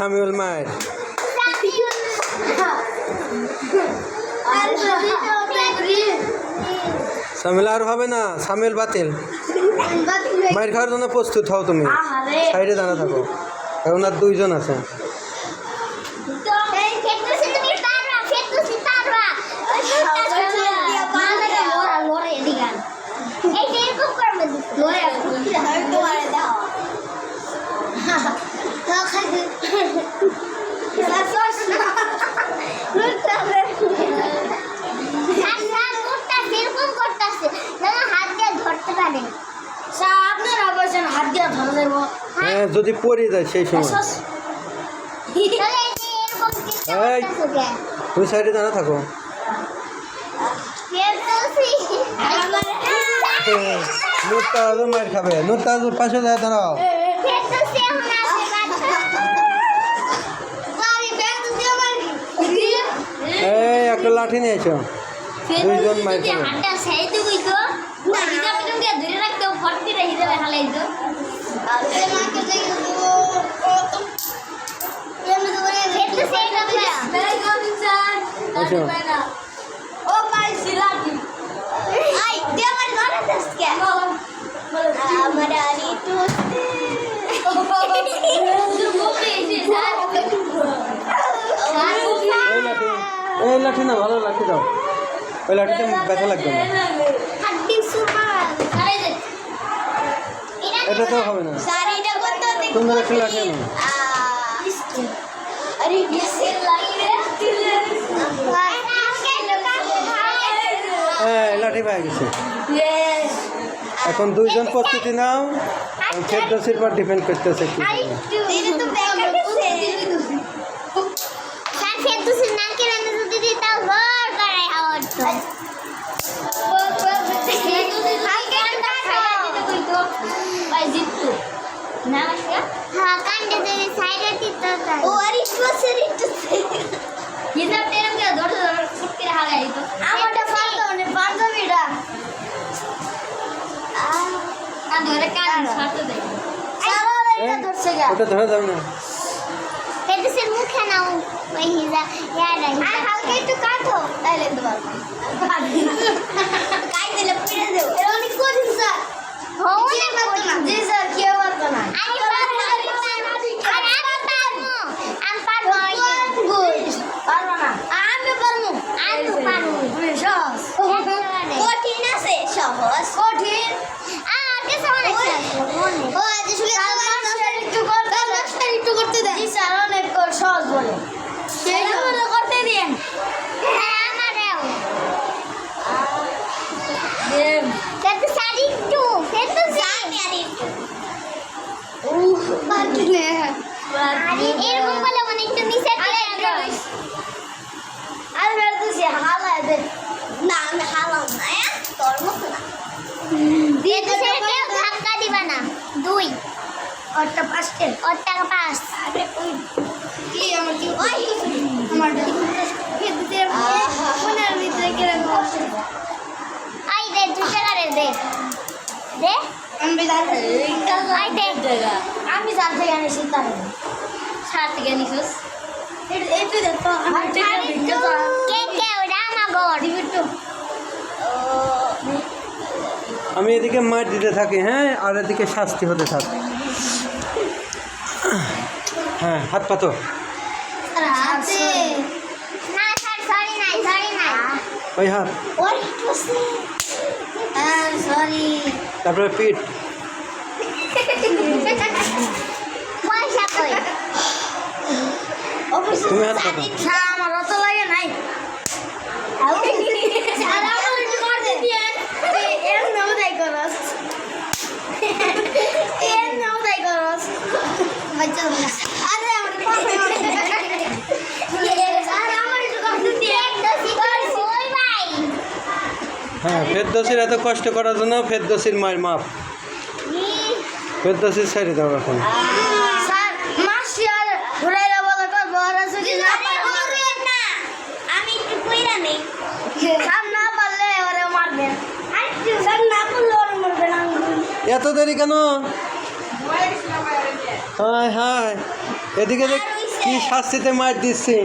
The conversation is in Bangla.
সামিউল মায়ের। সামিল আর হবে না সামিউল বাতিল। মায়ের খাওয়ার জন্য প্রস্তুত হও তুমি। সাইডে দাঁড়া থাকো। এখন আর দুইজন আছে। হ্যাঁ যদি পড়ে যায় সেই সময়। এই এরকম চিন্তা এই। তুমি সাইডে দাঁড়া থাকো। ফেরদৌসি। নূর তাজও মায়ের খাবে। নূর পাশে যায় দাঁড়াও। এই একটা লাঠি নিয়ে এসো। দুইজন খাবে। ও পাই সিলাটি আই দে আমার ধরে দসকে আমার আরি তো এই লাঠি না ভালো লাঠি দাও। ওই লাঠিতে ব্যথা লাগবে না। হাড্ডি সুপার। এটা তো হবে না। সুন্দর একটা লাগে হ্যাঁ লাঠি পাই গেছে। এখন দুইজন প্রস্তুতি নাও। ফেরদোসির পর ডিপেন্ড করতেছে কি হ্যাঁ, কাণ্ডে যদি সাইডে তাহলে। ও আরে বছর একটু আমারটা পারতো না বান্ধবীরা এই, ওটা ধরে যাবে না ফেরদৌসির মুখে নাও ওই হিজা ইয়ারা আর হালকা একটু কাটো তাইলে তো পারব কাই দিলে পিড়ে দেব এটা অনেক কঠিন স্যার হও কে না পারতো না জি স্যার কেউ পারতো না আমি পারব, আমি পারব। আরে আমি পারব। আমি পারব, ওই যে। পারব না আমি পারব আমি তো পারব। সহজ একেবারে। কঠিন আছে সহজ কঠিন আমার কাছে অনেক সহজ, মনে। ও আজ শুনে একটু করতে একটু করতে দেন জি স্যার অনেক সহজ বলে সেটা বলে করতে দিন হ্যাঁ, আমারেও। ফেরদৌসি, আরেকটু, ফেরদৌসি। উহ পারলে আরে, এরকম বলে মনে একটু নিচে দিয়ে দাও। আর বেরতেছি হালায় দে না আমি হালাম না? তোর মতো না ধাক্কা দিবা না। দুই ওরটা পাঁচটে ওর টাকা পাঁচ আরে ওই কি আমার কি ওই আমার ভিতরে কীরকম কষ্ট আই দে দুই টাকারে দে। দে। আমি আই দে। আমি জানতে জানি চিন্তা নেই সাত থেকে নিছস দে তো আমার কে কে ওরা আমি এদিকে মার দিতে থাকি হ্যাঁ? আর এদিকে শাস্তি হতে থাক। হ্যাঁ হাত পাতো সরি সরি ওই হাত ওর একটু আছে হ্যাঁ সরি তারপরে পিঠ। তুমি হাত পাতো আমার অত লাগে নাই। করস এর নাম দাই করস বাচ্চা আরে আমার পাশে আর আমার একটু করতে দিয়ে ওই ভাই হ্যাঁ ফেরদোসির এত কষ্ট করার জন্য ফেরদোসির মায়ের মাপ। ফেরদোসির সাইডে দাও এখন। এত দেরি কেন? হায় হায়। এদিকে কি শাস্তিতে মার দিচ্ছি।